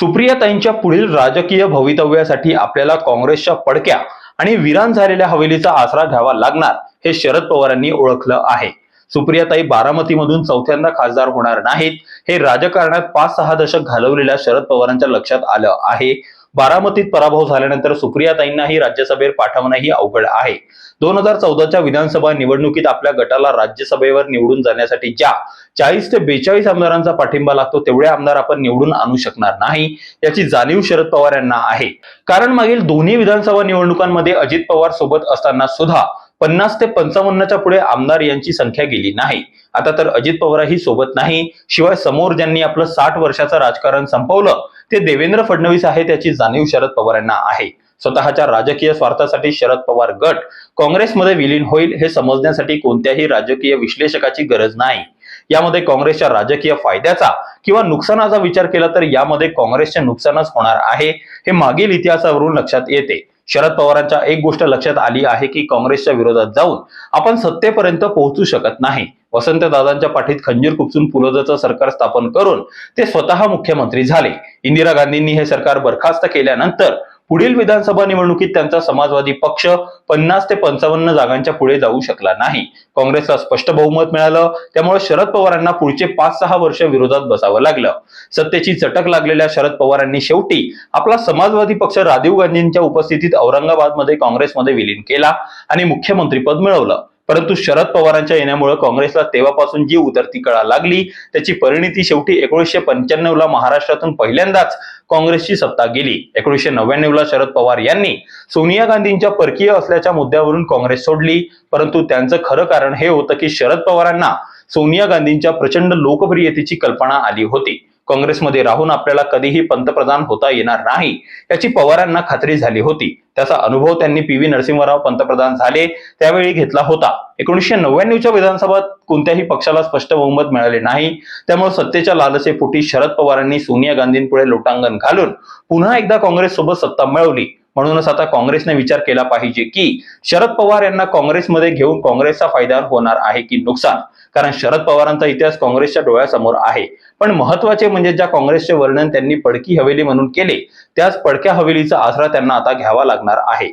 सुप्रियाताईंच्या पुढील राजकीय भवितव्यासाठी आपल्याला काँग्रेसच्या पडक्या आणि विरान झालेल्या हवेलीचा आसरा घ्यावा लागणार हे शरद पवारांनी ओळखलं आहे. सुप्रियाताई बारामतीमधून चौथ्यांदा खासदार होणार नाहीत. हे राजकारणात पाच सहा दशक घालवलेल्या शरद पवारांच्या लक्षात आलं आहे. बारामतीत पराभव झाल्यानंतर सुप्रियाताईंनाही राज्यसभेवर पाठवणंही अवघड आहे. दोन हजार चौदाच्या विधानसभा निवडणुकीत आपल्या गटाला राज्यसभेवर निवडून जाण्यासाठी ज्या चाळीस ते बेचाळीस आमदारांचा पाठिंबा लागतो तेवढे आमदार आपण निवडून आणू शकणार नाही याची जाणीव शरद पवार यांना आहे. कारण मागील दोन्ही विधानसभा निवडणुकांमध्ये अजित पवार सोबत असताना सुद्धा पन्नास ते पंचावन्नच्या पुढे आमदार यांची संख्या गेली नाही. आता तर अजित पवारही सोबत नाही. शिवाय समोर ज्यांनी आपलं साठ वर्षाचं राजकारण संपवलं ते देवेंद्र फडणवीस आहे त्याची जाणीव शरद पवार यांना आहे. स्वतःच्या राजकीय स्वार्थासाठी शरद पवार गट काँग्रेसमध्ये विलीन होईल हे समजण्यासाठी कोणत्याही राजकीय विश्लेषकाची गरज नाही. यामध्ये काँग्रेसच्या राजकीय फायद्याचा किंवा नुकसानाचा विचार केला तर यामध्ये काँग्रेसचे नुकसानच होणार आहे हे मागील इतिहासावरून लक्षात येते. शरद पवारांच्या एक गोष्ट लक्षात आली आहे की काँग्रेसच्या विरोधात जाऊन आपण सत्तेपर्यंत पोहोचू शकत नाही. वसंतदादांच्या पाठीत खंजीर कुपसून पुरोदचं सरकार स्थापन करून ते स्वतः मुख्यमंत्री झाले. इंदिरा गांधींनी हे सरकार बरखास्त केल्यानंतर पुढील विधानसभा निवडणुकीत त्यांचा समाजवादी पक्ष पन्नास ते पंचावन्न जागांच्या पुढे जाऊ शकला नाही. काँग्रेसला स्पष्ट बहुमत मिळालं त्यामुळे शरद पवारांना पुढचे पाच सहा वर्ष विरोधात बसावं लागलं. सत्तेची चटक लागलेल्या शरद पवारांनी शेवटी आपला समाजवादी पक्ष राजीव गांधींच्या उपस्थितीत औरंगाबादमध्ये काँग्रेसमध्ये विलीन केला आणि मुख्यमंत्रीपद मिळवलं. परंतु शरद पवारांच्या येण्यामुळे काँग्रेसला तेव्हापासून जी उतरती कळा लागली त्याची परिणिती शेवटी एकोणीसशे पंच्याण्णव ला महाराष्ट्रातून पहिल्यांदाच काँग्रेसची सत्ता गेली. एकोणीसशे नव्याण्णव ला शरद पवार यांनी सोनिया गांधींच्या परकीय असल्याच्या मुद्द्यावरून काँग्रेस सोडली. परंतु त्यांचं खरं कारण हे होतं की शरद पवारांना सोनिया गांधींच्या प्रचंड लोकप्रियतेची कल्पना आली होती. काँग्रेसमध्ये राहून आपल्याला कधीही पंतप्रधान होता येणार नाही याची पवारांना खात्री झाली होती. त्याचा अनुभव त्यांनी पी व्ही नरसिंहराव पंतप्रधान झाले त्यावेळी घेतला होता. एकोणीसशे नव्याण्णवच्या विधानसभात कोणत्याही पक्षाला स्पष्ट बहुमत मिळाले नाही. त्यामुळे सत्तेच्या लालसेपोटी शरद पवारांनी सोनिया गांधींपुढे लोटांगण घालून पुन्हा एकदा काँग्रेस सोबत सत्ता मिळवली. म्हणूनच आता काँग्रेसने विचार केला पाहिजे की शरद पवार यांना काँग्रेसमध्ये घेऊन काँग्रेसचा फायदा होणार आहे की नुकसान? कारण शरद पवारांचा इतिहास काँग्रेसच्या डोळ्यासमोर आहे. पण महत्त्वाचे म्हणजे ज्या काँग्रेसचे वर्णन त्यांनी पडकी हवेली म्हणून केले त्याच पडक्या हवेलीचा आसरा त्यांना आता घ्यावा लागणार आहे.